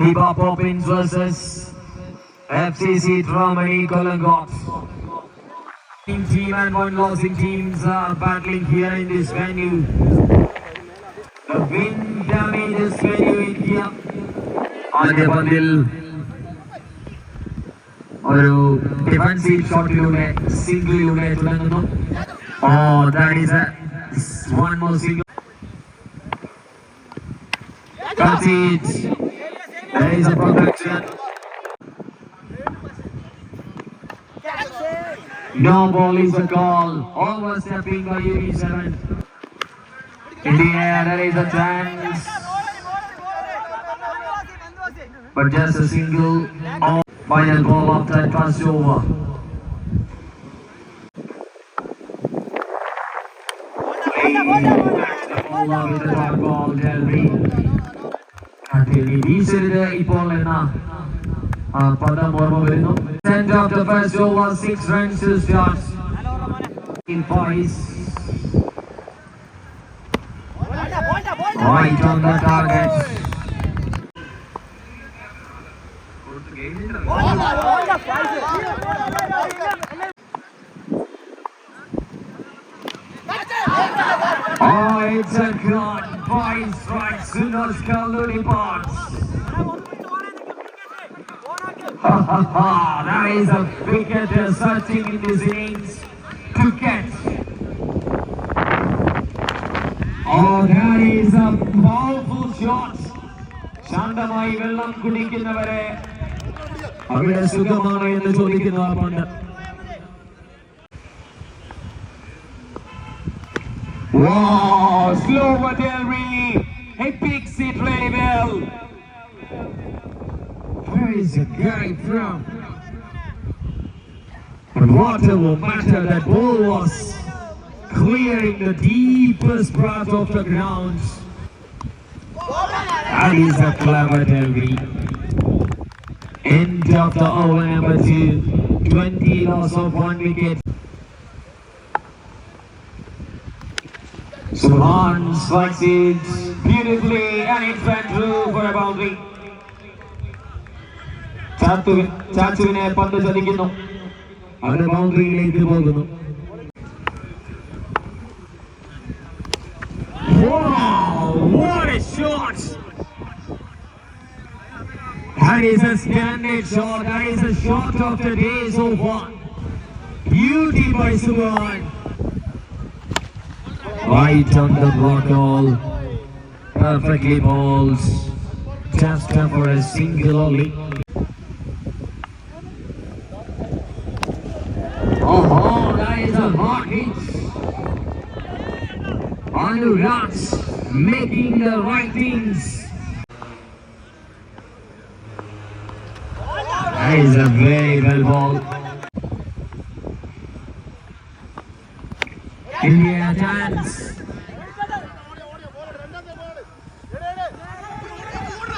Hip-Hop Poppins versus FCC Dramani Kolangot. Team and one losing teams are battling here in this venue. The wind damages venue in here. ആദ്യ പന്തിൽ ഒരു defensive ഷോട്ടിലൂടെ സിംഗിളിലൂടെ തുടങ്ങുന്നു oh that is one more single That's it. Is a protection. No ball is a call. Overstepping by UB7. In the air, there is a chance. But just a single off. Final ball after that pass over. Ball with the ball, Delry. കാട്ടിൽ വീശരുത് ഇപ്പോൾ എന്ന ആ പദം ഓർമ്മ വരുന്നു send off the first over six runs to start in boys right on the target oh it's a good boys right Sunos Kaluri Bonds ha ha ha that is a wicket they're searching in this innings to catch Oh, that is a powerful shot. ശാന്തമായി വെള്ളം കുടിക്കുന്നവരെ അവിടെ സുഖമാണ് എന്ന് ചോദിക്കുന്ന ആ പണ്ട് Wow, slow but Delry. He picks Is the guy from? But whatever matter, that ball was clearing the deepest part of the ground. That is a clever Delby. End of the over number two. 20 loss of one wicket. Subhan strikes it beautifully and it went through for a boundary. ചാത്തുവിൻ ചാച്ചുവിനെ പന്ത് ചതിക്കുന്നു അവന്റെ ബൗണ്ടറിയിലേക്ക് പോകുന്നു Wow, what a shot! That is a splendid shot. That is a shot of the day so far. Beauty by Subhan. Right on the block all. Perfectly balls. Just for a single only. Making the right things. That is a very well ball. India chance.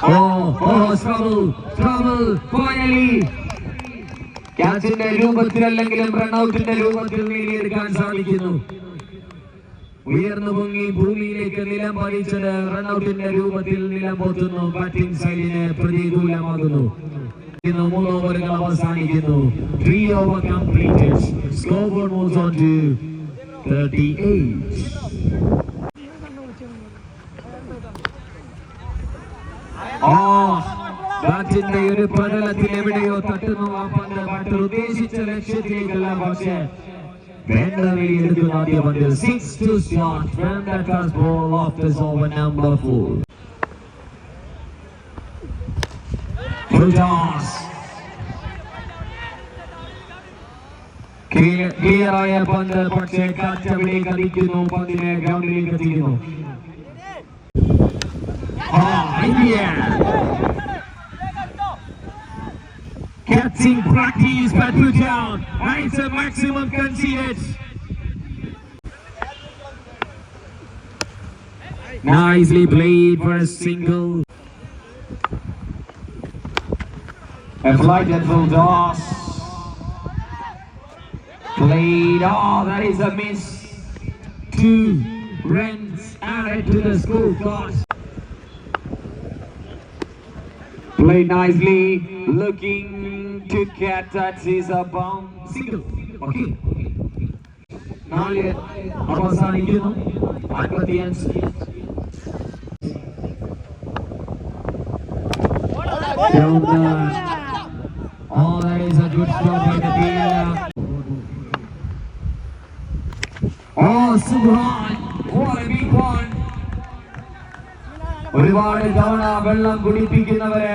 Oh, oh, trouble, trouble, finally. ക്യാച്ചിന്റെ രൂപത്തിലല്ലെങ്കിലും റൺഔട്ടിന്റെ രൂപത്തിൽ നേടിയെടുക്കാൻ സാധിക്കുന്നു ഉയർന്നു പൊങ്ങി ഭൂമിയിലേക്ക് നിലം പതിച്ചത് റൺഔട്ടിന്റെ രൂപത്തിൽ നിലം പോത്തുന്നു batting സൈഡിന് പ്രതികൂലമാകുന്നു. ഓവറുകൾ അവസാനിക്കുന്നു. Over completed score on two 38 ആ ബാറ്റിന്റെ ഒരു പ്രതലത്തിൽ എവിടെയോ തട്ടുന്നു ആ പന്ത്. ബാറ്റർ ഉദ്ദേശിച്ച ലക്ഷ്യത്തിലേക്കല്ല പക്ഷേ വേണ്ട വഴി എടുക്കുന്ന ആദ്യ പന്തിൽ six to start from the ടസ് ball of this over number four full toss clear ആയ പന്ത് പക്ഷേ കാറ്റവിടേക്ക് അടിക്കുന്നു പന്തിനെ ഗ്രൗണ്ടിലേക്ക് എത്തിക്കുന്നു ആ India Catching practice by Bhutan. And it's a maximum conceded. Nicely played for a single. A flight at toss. Played. Oh, that is a miss. Two runs added to the score card. Played nicely, looking to get that is a bound. Single okay നാല് അവസാനിക്കുന്നു അൻപത്തിയഞ്ച് Oh, that is a good stop by the player. Oh, Subhan, what a big one. ഒരുപാട് തവണ വെള്ളം കുടിപ്പിക്കുന്നവരെ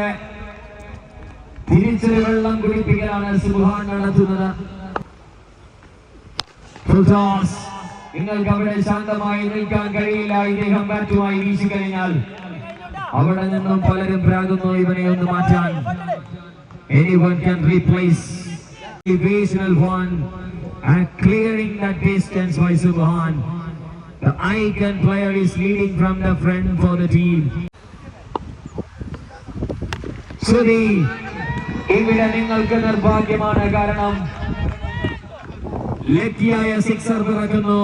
തിരിച്ചൊരു വെള്ളം കുടിപ്പിക്കലാണ് സുബാൻ നടത്തുന്നത് Full toss. നിങ്ങൾക്ക് അവിടെ ശാന്തമായി നിൽക്കാൻ കഴിയില്ല ഇദ്ദേഹം ബാറ്റുമായി വീശി കഴിഞ്ഞാൽ അവിടെ നിന്നും പലരും പ്രാകുന്നു ഇവനെ ഒന്ന് മാറ്റാൻ anyone can replace the original one and clearing that distance by Subhan. The icon player is leading from the front for the team. Sudhi, ഇവിടെ നിങ്ങൾക്ക് നിർഭാഗ്യമാണ് കാരണം ലക്കിയായ സിക്സർ പിറക്കുന്നു.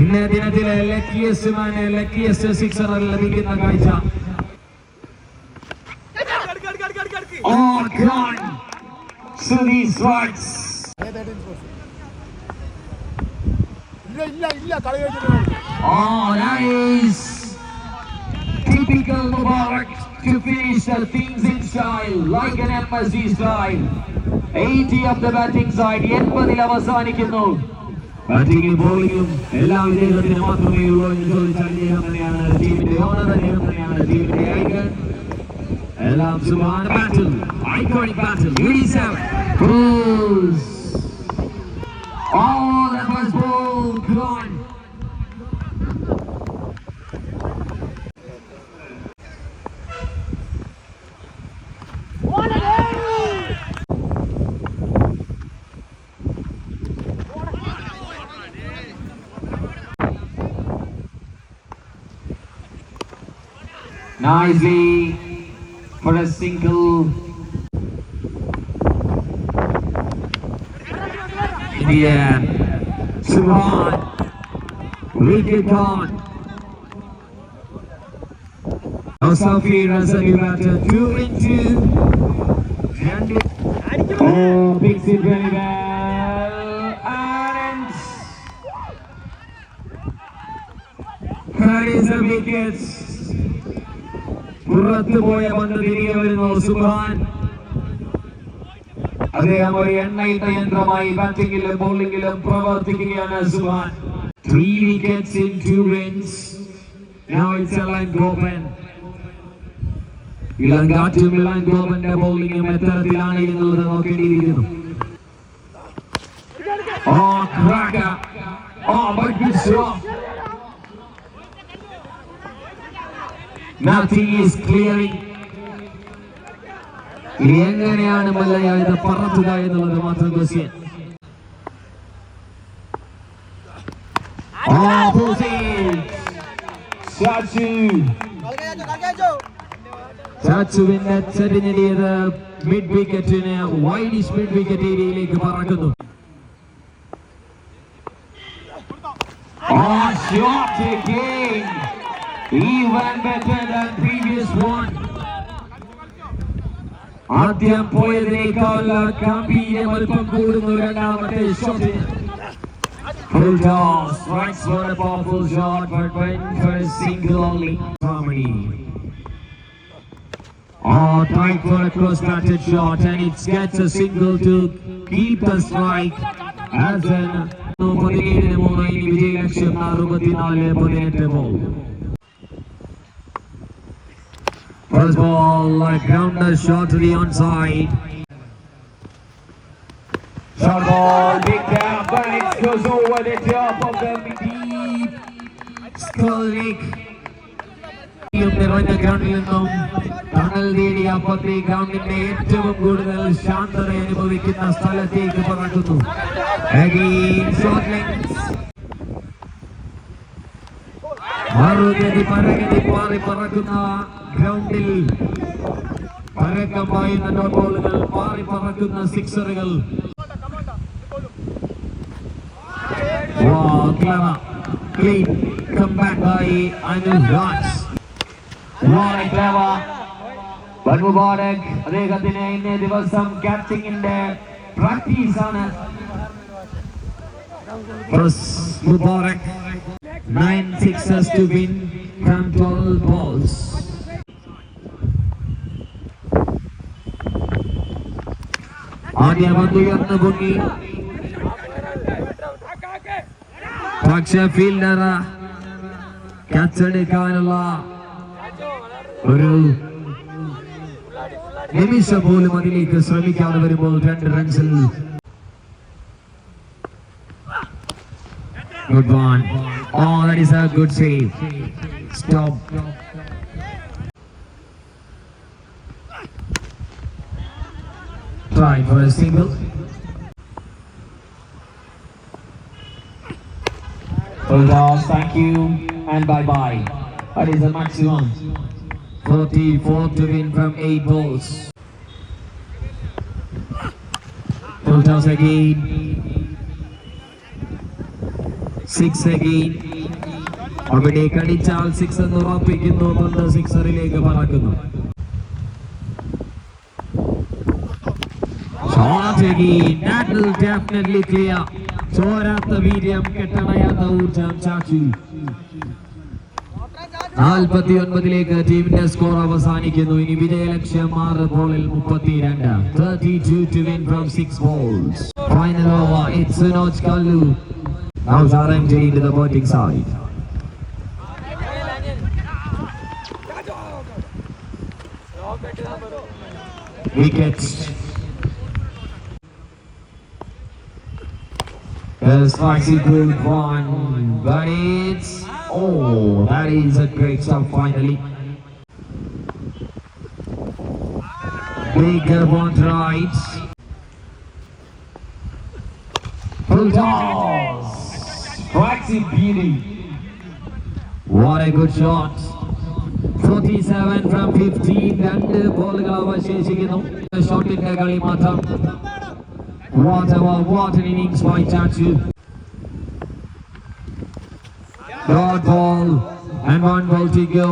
ഇന്നേ ദിനത്തിലെ ലക്കിയസ്റ്റ് മാന് ലക്കിയസ്റ്റ് സിക്സർ ലഭിക്കുന്ന കാഴ്ച. Oh, nice! Typical Mubarak. to finish the things in style, like an MSG style. 80 of the batting side, 80 അവസാനിക്കുന്നു ബാറ്റിംഗും ബോളിംഗും എല്ലാം ഇദ്ദേഹത്തിന് മാത്രമേ ഉള്ളൂ എന്ന് ചോദിച്ചാൽ ഇദ്ദേഹം തന്നെയാണ് ടീമിന്റെ ഓണർ അദ്ദേഹം തന്നെയാണ് ടീമിന്റെ ഐക്കൺ എല്ലാം സുബാന battle iconic battle 87 Bulls. nicely for a single. Yeah. Subhan. Wicket gone. Now Safi Razali batter. Two in two. And it- Oh, picks it very well. And that is a wicket. പുറത്തു പോയ പന്ത് തിരികെ വരുന്നു സുബാൻ അദ്ദേഹം ഒരു എണ്ണയിട്ട യന്ത്രമായി ബാറ്റിംഗിലും ബോളിംഗിലും പ്രവർത്തിക്കുകയാണ് Subhan three wickets in two runs Now it's Alan Gopen. ഇളം കാറ്റും ഇളം ഗോപന്റെ ബോളിംഗും എത്തരത്തിലാണ് എന്നുള്ളത് നോക്കേണ്ടിയിരിക്കുന്നു. ഓ ക്രാക്ക. ഓ good shot. Nothing is clearing. ഇനി എങ്ങനെയാണ് മല്ലയ ഇത് പറത്തുക എന്നുള്ളത് മാത്രം ക്വസ്റ്റ്യൻ ചാച്ചുവിന്റെ മിഡ് വിക്കറ്റിന് വൈഡിഷ് മിഡ് വിക്കറ്റ് ഏരിയയിലേക്ക് പറക്കുന്നു. Oh, shot again. Even better than previous one. ആദ്യം പോയതിനേക്കാൾ ഗംഭീരം അല്പം കൂടുന്നു രണ്ടാമത്തെ ഷോട്ടിന് Full toss, strikes for a powerful shot, but went for a single only. Harmony. Oh, tight for a cross-batted shot, and it gets a single to keep the strike. As an പതിനേഴിന് മൂന്ന് ഇനി വിജയലക്ഷ്യം അറുപത്തിനാല് പതിനെട്ട് ball First ball, a grounder shot to the onside. Shot ball, big tap, but it goes over the top of the Deep Skullik. നിറഞ്ഞ ഗ്രൗണ്ടിൽ നിന്നും തണൽ നേടിയ പന്ത് ഗ്രൗണ്ടിന്റെ ഏറ്റവും കൂടുതൽ ശാന്തത അനുഭവിക്കുന്ന സ്ഥലത്തേക്ക് പറക്കുന്നു ആറുകതി പരകതി പാറി പറക്കുന്ന ഗ്രൗണ്ടിൽ പരക്കം പായുന്ന ബോളുകൾ പാറി പറക്കുന്ന സിക്സറുകൾ clean come back by Anu Raj. Mubarak അദ്ദേഹത്തിന് ഇന്നേ ദിവസം ക്യാച്ചിങ്ങിന്റെ പ്രാക്ടീസ് ആണ്. Mubarak. nine sixes to win from 12 balls. ആദ്യ പന്ത് ഉയർന്നു പൊങ്ങി പക്ഷെ ഫീൽഡർ കച്ചെടുക്കാനുള്ള ഒരു നിമിഷം പോലും അതിലേക്ക് ശ്രമിക്കാതെ വരുമ്പോൾ രണ്ട് റൺസിൽ Good one. Oh, that is a good save. Stop. Try for a single. Full toss, thank you and bye bye. That is the maximum. 44 to win from 8 balls. Full toss again. Six again അവിടെ കടിച്ചാൽ six എന്ന് ഉറപ്പിക്കുന്നു. പന്ത് സിക്സറിലേക്ക് പറക്കുന്നു. ടീമിന്റെ score അവസാനിക്കുന്നു. ഇനി വിജയലക്ഷ്യം ആറ് ബോളിൽ മുപ്പത്തിരണ്ട്. Thirty two win from six balls final over it's Now Sharan Jay into the batting side. Wickets. The spicy good one, but it's oh, that is a great stop finally. Big one right. Full toss. Waxy beauty. What a good shot. 47 from 15 രണ്ട് ബോളുകൾ അവശേഷിക്കുന്നു ഷോട്ടിന്റെ കളി മാത്രം What a what an innings by Chachu. Dot ball and one ball to go.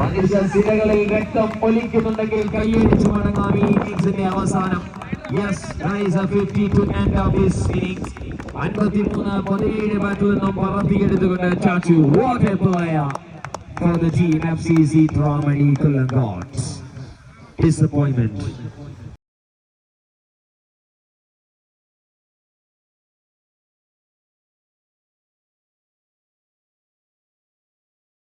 മനുഷ്യസിരകളിൽ രക്തം ഒലിക്കുന്നുണ്ടെങ്കിൽ കൈയടിച്ചു മടങ്ങാം ഈ ഇന്നിംഗ്സിന്റെ അവസാനം yes rice 50 to end of his innings അൻപത്തിമൂന്ന് പതിനേഴ് ബാറ്റിൽ നിന്നും പറത്തിയെടുത്തുകൊണ്ട് ചാച്ചു what A player for the team F C C ത്രാമണി Kollam God's disappointment